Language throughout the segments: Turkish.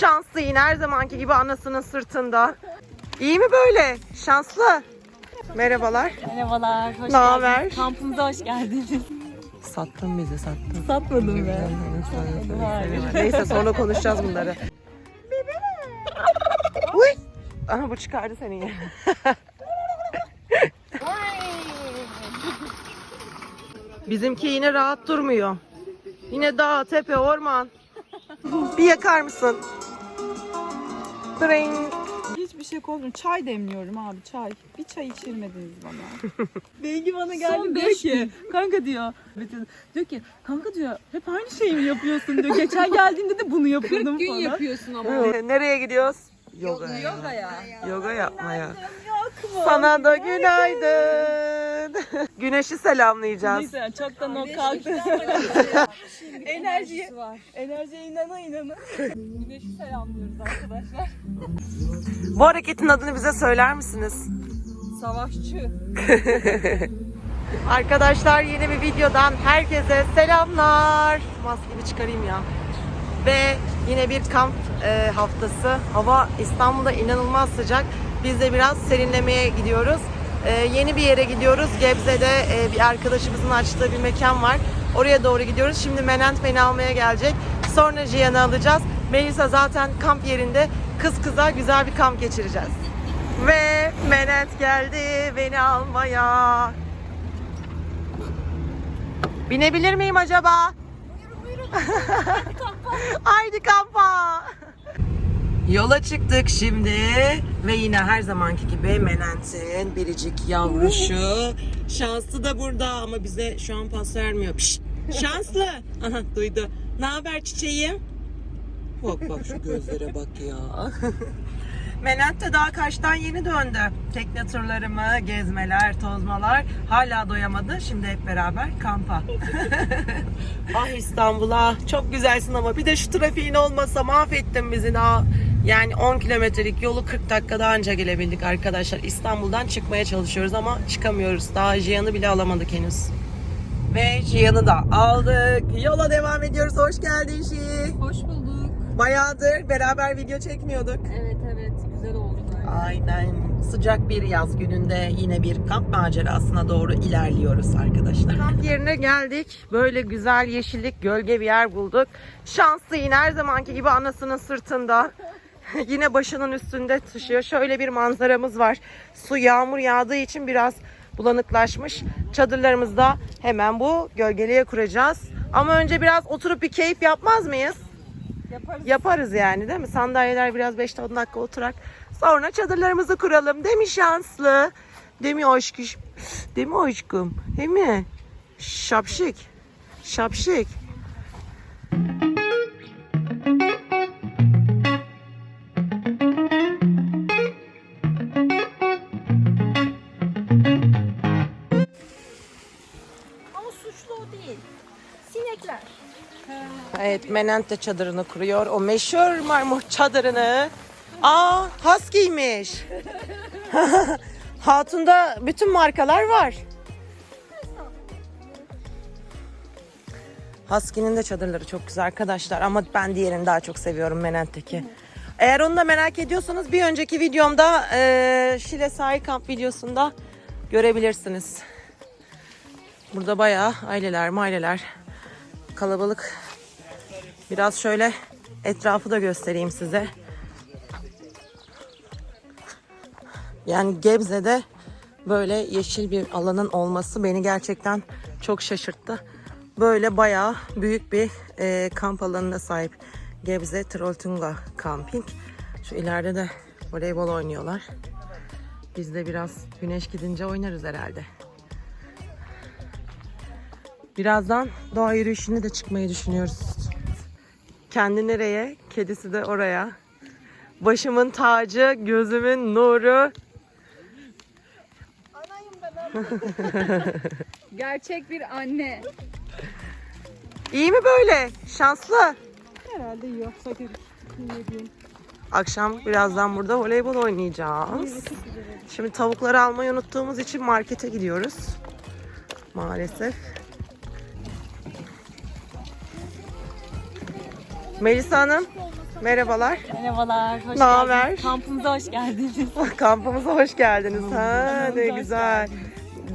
Şanslı yine her zamanki gibi anasının sırtında. İyi mi böyle? Şanslı. Merhabalar. Merhabalar, hoş Ne haber? geldiniz. Kampımıza hoş geldiniz. Sattın bizi sattın. Satmadım ben. Hayır. Neyse sonra konuşacağız bunları. Uy! Aha bu çıkardı seni yine. Bizimki yine rahat durmuyor. Yine dağ, tepe, orman. Bir yakar mısın? Dring. Hiçbir şey koymuyorum. Çay demliyorum abi çay. Bir çay içirmediniz bana. Bengi bana geldi Son diyor beş ki, kanka diyor, Metin, diyor ki, kanka diyor, hep aynı şeyi mi yapıyorsun diyor. Geçen geldiğinde de bunu yapıyordum falan. yapıyorsun ama. Nereye gidiyoruz? Yoga. Yoga ya. Yoga yapmaya. Sana da günaydın. Güneşi selamlayacağız. Neyse çok da not kalktı. Enerjiye, enerjiye inana inana. Güneşi selamlıyoruz arkadaşlar. Bu hareketin adını bize söyler misiniz? Savaşçı. Arkadaşlar yeni bir videodan herkese selamlar. Maskemi çıkarayım ya. Ve yine bir kamp e, haftası. Hava İstanbul'da inanılmaz sıcak. Biz de biraz serinlemeye gidiyoruz. E, yeni bir yere gidiyoruz. Gebze'de e, bir arkadaşımızın açtığı bir mekan var. Oraya doğru gidiyoruz. Şimdi Menent beni almaya gelecek. Sonra Cihan'ı alacağız. Melisa zaten kamp yerinde kız kıza güzel bir kamp geçireceğiz. Ve Menent geldi beni almaya. Binebilir miyim acaba? Haydi kampa. Yola çıktık şimdi ve yine her zamanki gibi Menent'in biricik yavruşu. Şanslı da burada ama bize şu an pas vermiyor. Pişt, şanslı. Aha duydu. Ne haber çiçeğim? Bak bak şu gözlere bak ya. Menent de daha kaçtan yeni döndü. Tekne turlarımı, gezmeler, tozmalar hala doyamadı. Şimdi hep beraber kampa. ah İstanbul'a çok güzelsin ama bir de şu trafiğin olmasa mahvettin bizi daha. Yani 10 kilometrelik yolu 40 dakikada anca gelebildik arkadaşlar. İstanbul'dan çıkmaya çalışıyoruz ama çıkamıyoruz. Daha Jiyan'ı bile alamadık henüz. Ve Jiyan'ı da aldık. Yola devam ediyoruz. Hoş geldin Şi. Hoş bulduk. Bayağıdır beraber video çekmiyorduk. Evet evet güzel oldu. böyle. Aynen. Sıcak bir yaz gününde yine bir kamp macerasına doğru ilerliyoruz arkadaşlar. Kamp yerine geldik. Böyle güzel yeşillik, gölge bir yer bulduk. Şanslı yine her zamanki gibi anasının sırtında. yine başının üstünde taşıyor. Şöyle bir manzaramız var. Su yağmur yağdığı için biraz bulanıklaşmış. Çadırlarımızı da hemen bu gölgeliğe kuracağız. Ama önce biraz oturup bir keyif yapmaz mıyız? Yaparız. Yaparız yani değil mi? Sandalyeler biraz 5-10 dakika oturak. Sonra çadırlarımızı kuralım. Değil mi şanslı? Değil mi aşkım? Değil mi aşkım? Değil mi? Şapşik. Şapşik. Ama suçlu o değil. Sinekler. Evet Menent de çadırını kuruyor. O meşhur marmut çadırını. Aa Husky'ymiş. Hatun'da bütün markalar var. Husky'nin de çadırları çok güzel arkadaşlar ama ben diğerini daha çok seviyorum Menent'teki. Eğer onu da merak ediyorsanız bir önceki videomda eee Şile sahil kamp videosunda görebilirsiniz. Burada bayağı aileler, maileler kalabalık. Biraz şöyle etrafı da göstereyim size. Yani Gebze'de böyle yeşil bir alanın olması beni gerçekten çok şaşırttı. Böyle bayağı büyük bir e, kamp alanına sahip Gebze Trolltunga Camping. Şu ileride de voleybol oynuyorlar. Biz de biraz güneş gidince oynarız herhalde. Birazdan doğa yürüyüşüne de çıkmayı düşünüyoruz. Kendi nereye, kedisi de oraya. Başımın tacı, gözümün nuru. Gerçek bir anne. İyi mi böyle? Şanslı. Herhalde yok. Sakın. Ne diyeyim. Akşam birazdan burada voleybol oynayacağız. Şimdi tavukları almayı unuttuğumuz için markete gidiyoruz. Maalesef. Melisa Hanım Merhabalar. Merhabalar, hoş Ne haber? geldiniz. Kampımıza hoş geldiniz. Kampımıza hoş geldiniz. Ha ne güzel.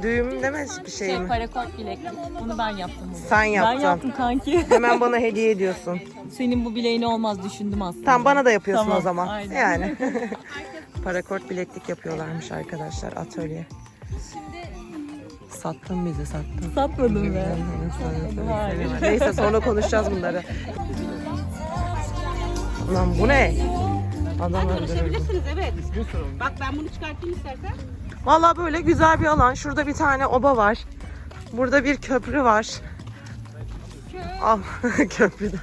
Düğüm demez bir şey Şey, mi? parakort bileklik. Bunu ben yaptım. Bunu. Sen Ben yaptın. yaptım kanki. Hemen bana hediye ediyorsun. Senin bu bileğine olmaz düşündüm aslında. Tam bana da yapıyorsun Tamam, o zaman. aynen. Yani. Parakort bileklik yapıyorlarmış arkadaşlar atölye. Sattın bizi sattın. Satmadım be. Hayır. Neyse sonra konuşacağız bunları. Ulan bu ne? Adam. Konuşabilirsiniz evet. Bak ben bunu çıkartayım istersen. Valla böyle güzel bir alan. Şurada bir tane oba var. Burada bir köprü var. Al köprüde.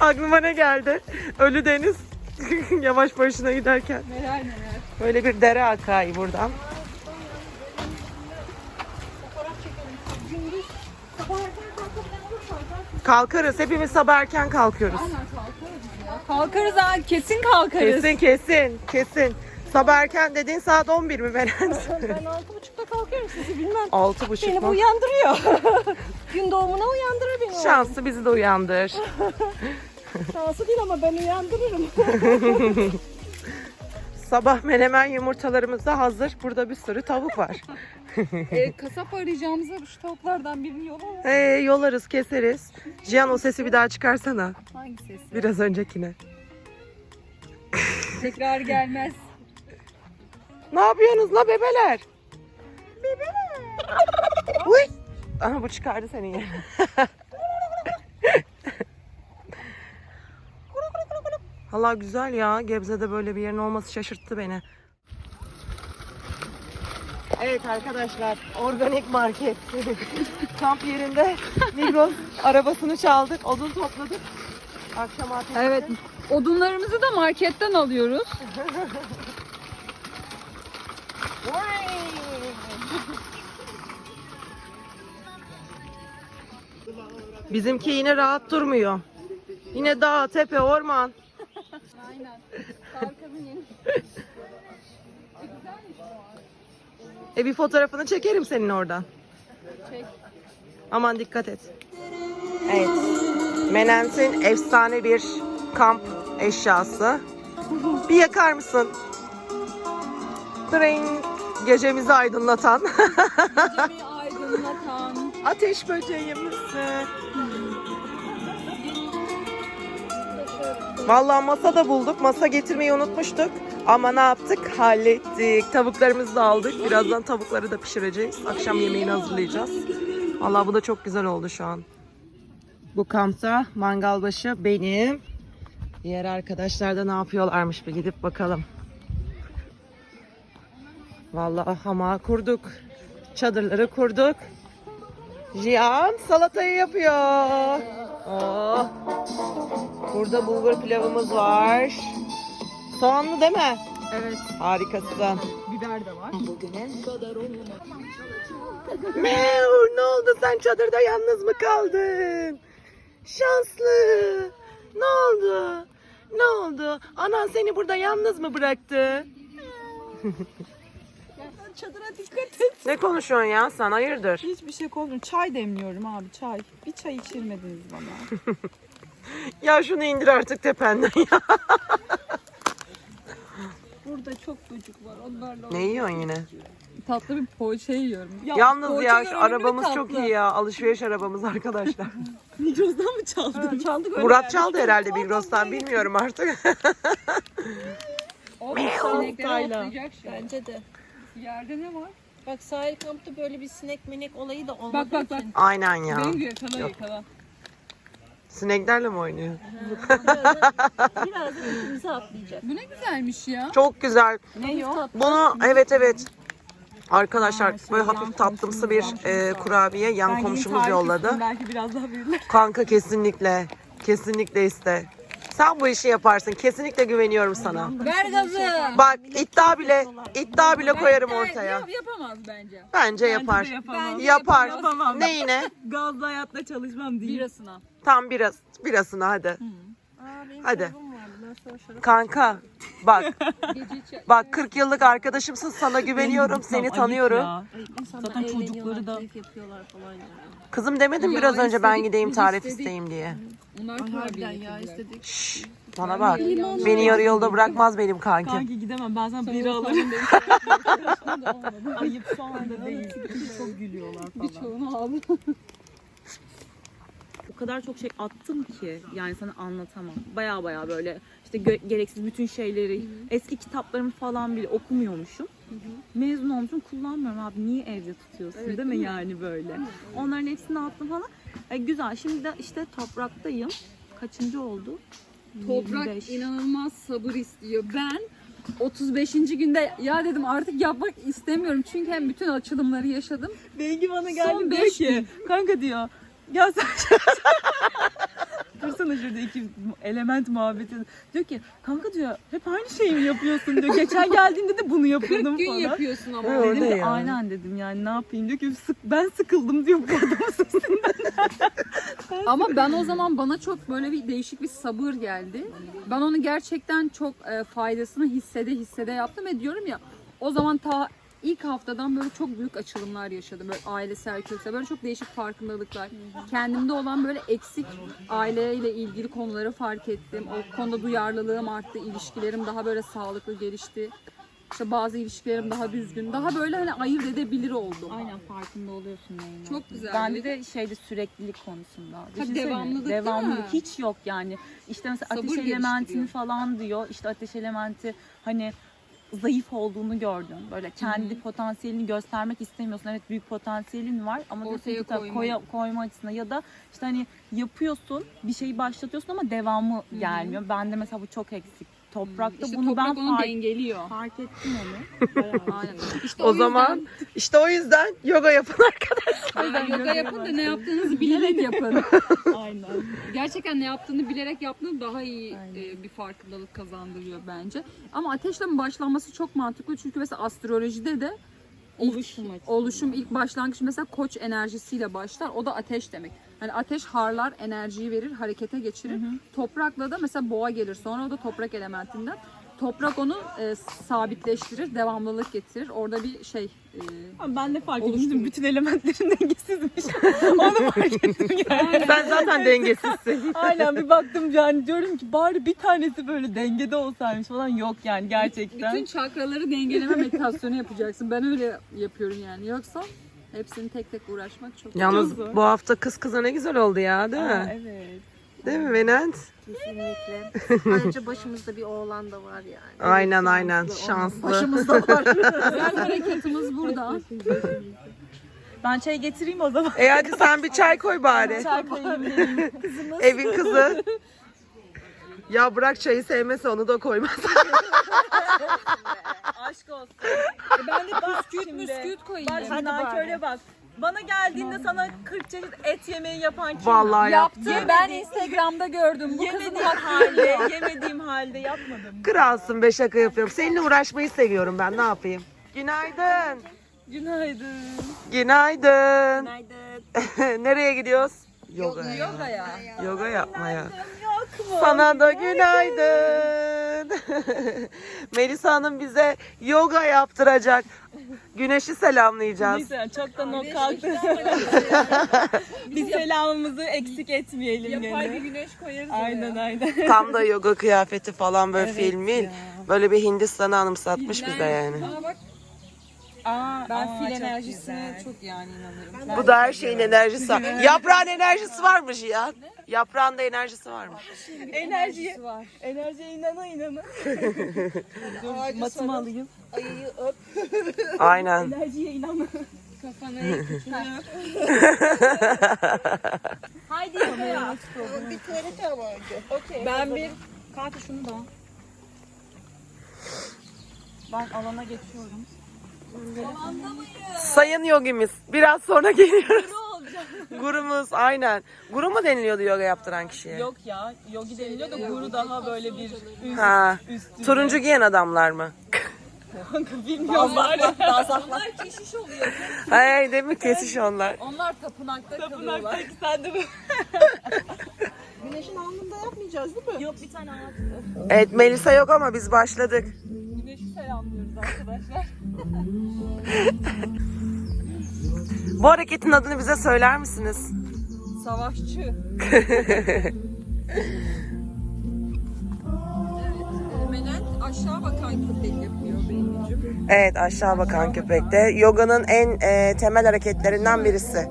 Aklıma ne geldi? Ölü deniz. Yavaş başına giderken. Böyle bir dere akay buradan. Kalkarız. Hepimiz sabah erken kalkıyoruz. Kalkarız ha, kesin kalkarız. Kesin kesin kesin. Sabah erken dediğin saat 11 mi Beren? Ben altı buçukta kalkıyorum sizi bilmem. Altı buçuk Beni bu mu? uyandırıyor. Gün doğumuna uyandırır beni. o. Şanslı bizi de uyandır. Şansı değil ama ben uyandırırım. Sabah menemen yumurtalarımız da hazır. Burada bir sürü tavuk var. E, kasap arayacağımıza şu tavuklardan birini yolalım. Ee, yolarız, keseriz. Cihan o sesi bir daha çıkarsana. Hangi sesi? Biraz öncekine. Tekrar gelmez. Ne yapıyorsunuz la bebeler? Bebeler. Uy. Aha bu çıkardı seni yine. Valla güzel ya. Gebze'de böyle bir yerin olması şaşırttı beni. Evet arkadaşlar, organik market. Kamp yerinde Migros arabasını çaldık, odun topladık. Akşam ateşinde. Evet. Odunlarımızı da marketten alıyoruz. Bizimki yine rahat durmuyor. Yine dağ, tepe, orman. Aynen. Yeni. E bir fotoğrafını çekerim senin oradan. Çek. Aman dikkat et. Evet. Menent'in efsane bir kamp eşyası. Bir yakar mısın? Tring. Gecemizi aydınlatan. Gecemi aydınlatan. Ateş böceği Vallahi masa da bulduk. Masa getirmeyi unutmuştuk. Ama ne yaptık? Hallettik. Tavuklarımızı da aldık. Birazdan tavukları da pişireceğiz. Akşam yemeğini hazırlayacağız. Vallahi bu da çok güzel oldu şu an. Bu kampta mangal başı benim. Diğer arkadaşlar da ne yapıyorlarmış bir gidip bakalım. Vallahi hamağı kurduk. Çadırları kurduk. Jihan salatayı yapıyor. Oh. Burada bulgur pilavımız var. Soğanlı değil mi? Evet. Harikasın. Biber de var. Meur ne oldu sen çadırda yalnız mı kaldın? Şanslı. Ne oldu? Ne oldu? Anan seni burada yalnız mı bıraktı? Çadıra dikkat et. Ne konuşuyorsun ya sen hayırdır? Hiçbir şey konuşmuyorum. Çay demliyorum abi çay. Bir çay içirmediniz bana. Ya şunu indir artık tependen ya. Burada çok çocuk var. Onlarla Ne yiyorsun yine? tatlı bir poğaça yiyorum. Ya, Yalnız poğaça ya şu arabamız tatlı. çok iyi ya. Alışveriş arabamız arkadaşlar. Migros'dan mı çaldın? Çaldık öyle Murat yani. çaldı herhalde Migros'tan bilmiyorum artık. O sinekleri Tayla. otlayacak şu an. Bence de. Yerde ne var? Bak sahil kampta böyle bir sinek minek olayı da olmadığı Bak bak bak. için. Aynen ya. Benim gibi yakala yakala. Sineklerle mi oynuyor? Biraz da atlayacak. Bu ne güzelmiş ya. Çok güzel. Ne o? Bunu evet evet. Arkadaşlar böyle hafif tatlımsı bir e, kurabiye yan komşumuz yolladı. Belki biraz daha büyürler. Kanka kesinlikle. Kesinlikle iste. Sen bu işi yaparsın. Kesinlikle güveniyorum sana. Ver gazı. Bak iddia bile iddia bile koyarım ortaya. Yap, yapamaz bence. Bence yapar. yapamam. Yapar. Yapamam. Neyine? Gazlı hayatta çalışmam değil. Birasına. Tam biraz birasını hadi. Aa, benim Hadi. Kanka bak bak 40 yıllık arkadaşımsın sana güveniyorum seni tanıyorum. Zaten çocukları da- keyif yapıyorlar falan yani. Kızım demedim Ya biraz önce ben istedik, gideyim biz tarif istedik. isteyeyim diye. Onlar Harbiden ya istedik. Şşş, bana bak. Limonlu. Beni yarı yolda bırakmaz benim kankim. Kanki gidemem ben sana biri alırım. Ayıp şu anda değil. Çok gülüyorlar falan. Birçoğunu aldım. O kadar çok şey attım ki yani sana anlatamam. Baya baya böyle işte gereksiz bütün şeyleri, eski kitaplarımı falan bile okumuyormuşum. Mezun olmuşum kullanmıyorum abi niye evde tutuyorsun Evet, değil mi mi? yani böyle. Onların hepsini attım falan. E, güzel şimdi de işte topraktayım. Kaçıncı oldu? Toprak 25. inanılmaz sabır istiyor. Ben 35. günde ya dedim artık yapmak istemiyorum. Çünkü hem bütün açılımları yaşadım. Bengi bana Son geldi diyor beş ki kanka diyor ya sen Dursana şurada iki element muhabbeti. Diyor ki kanka diyor hep aynı şeyi mi yapıyorsun diyor. Geçen geldiğinde de bunu yapıyordum Gün falan. yapıyorsun ama. Evet. Dedim ki ya. aynen dedim yani ne yapayım diyor ki sık, ben sıkıldım diyor bu adamın sesinden. Ama ben o zaman bana çok böyle bir değişik bir sabır geldi. Ben onu gerçekten çok e, faydasını hissede hissede yaptım ve diyorum ya o zaman ta ilk haftadan böyle çok büyük açılımlar yaşadım. Böyle ailesel kültür, böyle çok değişik farkındalıklar. Kendimde olan böyle eksik aileyle ilgili konuları fark ettim. O konuda duyarlılığım arttı, ilişkilerim daha böyle sağlıklı gelişti. İşte bazı ilişkilerim daha düzgün, daha böyle hani ayırt edebilir oldum. Aynen farkında oluyorsun neyin Çok güzel. Bende de şeyde süreklilik konusunda. Düşünsene, devamlılık devamlılık hiç yok yani. İşte mesela Sabır ateş elementini falan diyor. İşte ateş elementi hani zayıf olduğunu gördüm. Böyle kendi potansiyelini göstermek istemiyorsun. Evet büyük potansiyelin var ama Ortaya koyma. koya, koyma açısından ya da işte hani yapıyorsun bir şeyi başlatıyorsun ama devamı gelmiyor. Bende mesela bu çok eksik. Toprakta İşte bunu toprak ben onu fark, dengeliyor. fark ettim onu. Bayağı. Aynen. İşte O yüzden- zaman işte o yüzden yoga yapın arkadaşlar. Aynen, yoga yapın da ne yaptığınızı bilerek yapın. Aynen. Gerçekten ne yaptığını bilerek yaptığınız daha iyi e, bir farkındalık kazandırıyor bence. Ama ateşle başlanması çok mantıklı çünkü mesela astrolojide de ilk Oluşum açısından. oluşum ilk başlangıç mesela koç enerjisiyle başlar. O da ateş demek. Hani ateş harlar, enerjiyi verir, harekete geçirir. Toprakla da mesela boğa gelir sonra o da toprak elementinden. Toprak onu e, sabitleştirir, devamlılık getirir. Orada bir şey e, Ama Ben de fark Oluşturmuş. ettim. Bütün elementlerin dengesizmiş. Onu fark ettim yani. Sen zaten dengesizsin. Aynen bir baktım yani diyorum ki bari bir tanesi böyle dengede olsaymış falan yok yani gerçekten. Bütün çakraları dengeleme meditasyonu yapacaksın. Ben öyle yapıyorum yani. Yoksa hepsini tek tek uğraşmak çok Yalnız Çok zor. bu hafta kız kıza ne güzel oldu ya değil Aa, mi? evet. Değil mi Venent? Kesinlikle. Ayrıca başımızda bir oğlan da var yani. Aynen aynen şanslı. Başımızda var. Güzel harekatımız burada. Ben çay getireyim o zaman. E hadi sen bir çay koy bari. Çay koyayım dedim. Evin kızı. Ya bırak çayı sevmese onu da koymaz. Aşk olsun. ben de bisküvit Müsküt koyayım. Bak Hadi nanköre bak. Bana geldiğinde sana 40 çeşit et yemeği yapan kim? Vallahi Yaptı. yaptı. Ben Instagram'da gördüm. Bu kızın Yemediğim halde, yemediğim halde yapmadım. Kralsın be şaka yapıyorum. Seninle uğraşmayı seviyorum ben ne yapayım? Günaydın. Günaydın. Günaydın. Günaydın. Nereye gidiyoruz? Yoga. Yoga ya. Yoga yapmaya. Sana da günaydın. Melisa Hanım bize yoga yaptıracak. Güneşi selamlayacağız. Neyse çoktan o kalktı. Biz selamımızı eksik etmeyelim Yapay bir güneş koyarız Aynen aynen. Tam da yoga kıyafeti falan böyle Evet filmin. ya. Böyle bir Hindistan'ı anımsatmış bize yani. Aa bak Aa, ben aa, fil çok enerjisine güzel. çok yani inanırım. Bu da her şeyin enerjisi var. Yaprağın enerjisi varmış ya. Yaprağın da enerjisi varmış. Enerjiye, var. enerjiye inana inana. Dur, matımı alayım. Ayıyı öp. Aynen. Enerjiye inana. Kafana Haydi ya. Bir tuvalete ama önce. Okey. Ben bir Kanka şunu da. Ben alana geçiyorum. Sayın yogimiz. Biraz sonra geliyoruz. Gurumuz aynen. Guru mu deniliyordu yoga yaptıran kişiye? Yok ya, yogi deniliyor da guru daha böyle bir üst, Ha. üstü. Turuncu giyen adamlar mı? Bilmiyorum var ya. onlar keşiş oluyor. Hey değil mi? Kesiş onlar. Onlar tapınakta kalıyorlar. Tapınaktaki sen de. Güneşin alnında yapmayacağız değil mi? Yok bir tane ağaçtı. Evet Melisa yok ama biz başladık. Selamlıyoruz arkadaşlar. Bu hareketin adını bize söyler misiniz? Savaşçı. Menent aşağı bakan köpek yapıyor beynimcim. Evet aşağı bakan köpekte. Yoga'nın en e, temel hareketlerinden birisi.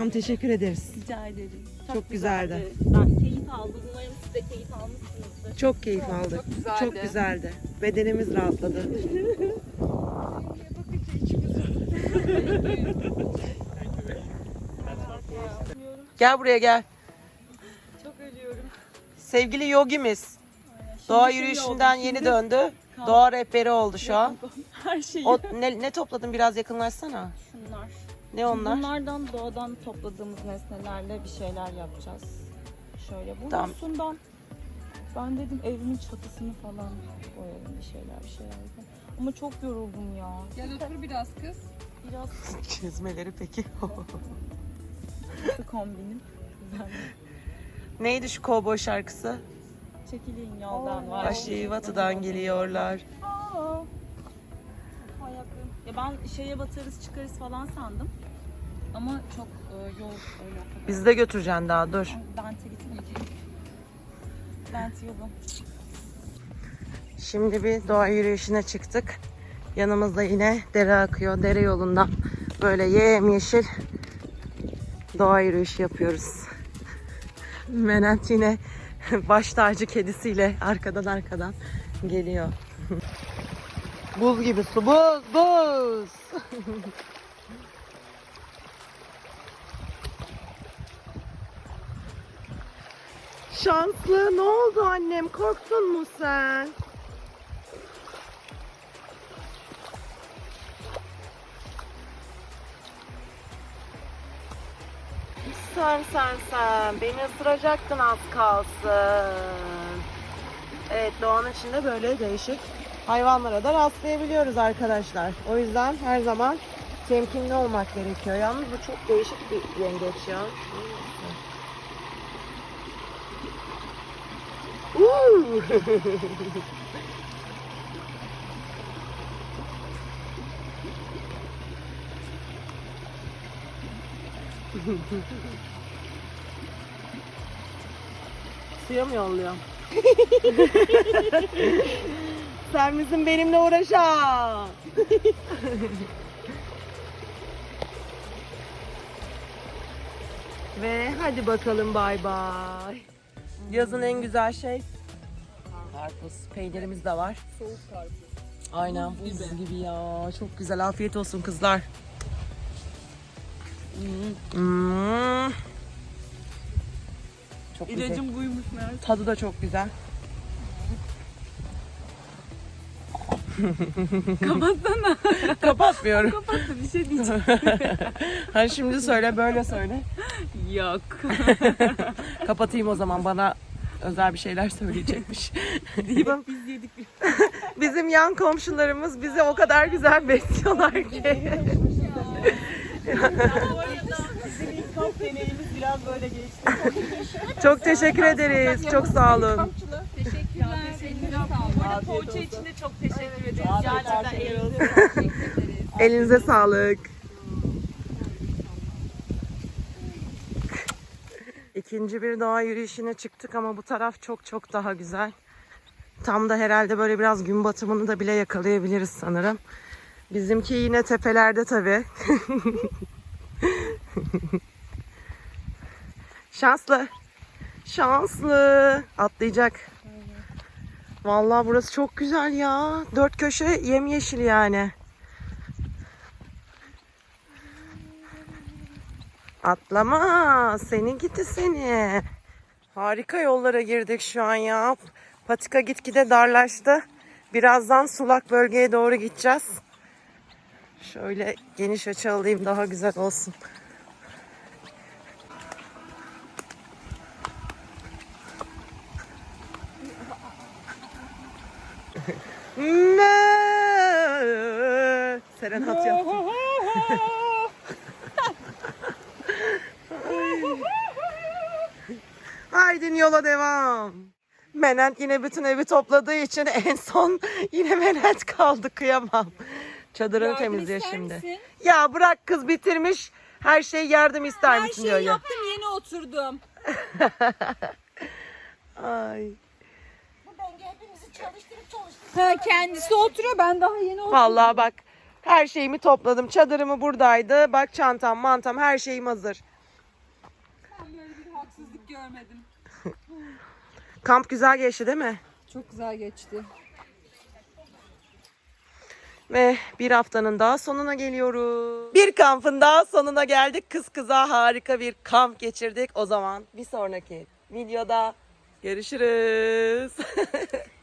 Hocam teşekkür ederiz. Rica ederim. Çok güzeldi. Ben keyif aldım. Umarım siz de keyif almışsınızdır. Çok keyif aldık. Çok güzeldi. Çok güzeldi. Bedenimiz rahatladı. gel buraya gel. Çok ölüyorum. Sevgili yogimiz. Doğa yürüyüşünden yeni şimdi döndü. Doğa rehberi oldu şu an. Her şeyi. O ne, ne topladın biraz yakınlaşsana. Ne onlar? Bunlardan doğadan topladığımız nesnelerle bir şeyler yapacağız. Şöyle bunun Tamam. üstünden ben dedim evimin çatısını falan boyarım bir şeyler bir şeyler. Ama çok yoruldum ya. Gel otur biraz kız. Biraz Çizmeleri peki. sıkı kombinim. Neydi şu kovboy şarkısı? Çekilin yoldan var. Aşağı batıdan geliyorlar. Aa, ayaklarım. Ya ben şeye batarız çıkarız falan sandım. Ama çok e, yol öyle o kadar. Bizi de götüreceksin daha dur. Bente gitmeyeceğim. Bent yolu. Şimdi bir doğa yürüyüşüne çıktık. Yanımızda yine dere akıyor. Dere yolundan böyle yemyeşil doğa yürüyüşü yapıyoruz. Menent yine baş tacı kedisiyle arkadan arkadan geliyor. buz gibi su. Buz, buz. Şanslı. Ne oldu annem? Korktun mu sen? Sen sen sen. Beni ısıracaktın az kalsın. Evet doğanın içinde böyle değişik hayvanlara da rastlayabiliyoruz arkadaşlar. O yüzden her zaman temkinli olmak gerekiyor. Yalnız bu çok değişik bir yengeç ya. Suya mı yolluyor? Sen misin benimle uğraşan? Ve hadi bakalım bay bay. Yazın en güzel şey karpuz. Peynirimiz de var. Soğuk karpuz. Aynen buz gibi ya. Çok güzel. Afiyet olsun kızlar. Hmm. Çok güzel. İlacım buymuş meğer. Tadı da çok güzel. Kapatsana. Kapatmıyorum. Kapat da bir şey diyeceğim. Hani şimdi söyle böyle söyle. Yok. Kapatayım o zaman bana özel bir şeyler söyleyecekmiş. Bak biz yedik. Bizim yan komşularımız bizi o kadar güzel besliyorlar ki. Bu arada bizim ilk kamp deneyimiz biraz böyle geçti. Çok teşekkür ederiz. Çok sağ olun. Teşekkürler. Elinize sağlık. Bu arada poğaça için de çok teşekkür ederiz. Gerçekten elinize Elinize sağlık. İkinci bir doğa yürüyüşüne çıktık ama bu taraf çok çok daha güzel. Tam da herhalde böyle biraz gün batımını da bile yakalayabiliriz sanırım. Bizimki yine tepelerde tabii. Şanslı. Şanslı. Atlayacak. Vallahi burası çok güzel ya. Dört köşe yemyeşil yani. Atlama. Seni gitti seni. Harika yollara girdik şu an ya. Patika gitgide darlaştı. Birazdan sulak bölgeye doğru gideceğiz. Şöyle geniş açı alayım daha güzel olsun. Serenat yaptım. Haydi yola devam. Menent yine bütün evi topladığı için en son yine Menent kaldı kıyamam. Çadırını Yardım temizliyor ister şimdi. misin? Ya bırak kız bitirmiş. Her şey yardım ister Her misin şeyi diyor ya. yaptım yeni oturdum. Ay. Ha, kendisi oturuyor ben daha yeni oturdum. Vallahi bak her şeyimi topladım. Çadırımı buradaydı. Bak çantam, mantam her şeyim hazır. Görmedim. Kamp güzel geçti değil mi? Çok güzel geçti. Ve bir haftanın daha sonuna geliyoruz. Bir kampın daha sonuna geldik. Kız kıza harika bir kamp geçirdik. O zaman bir sonraki videoda görüşürüz.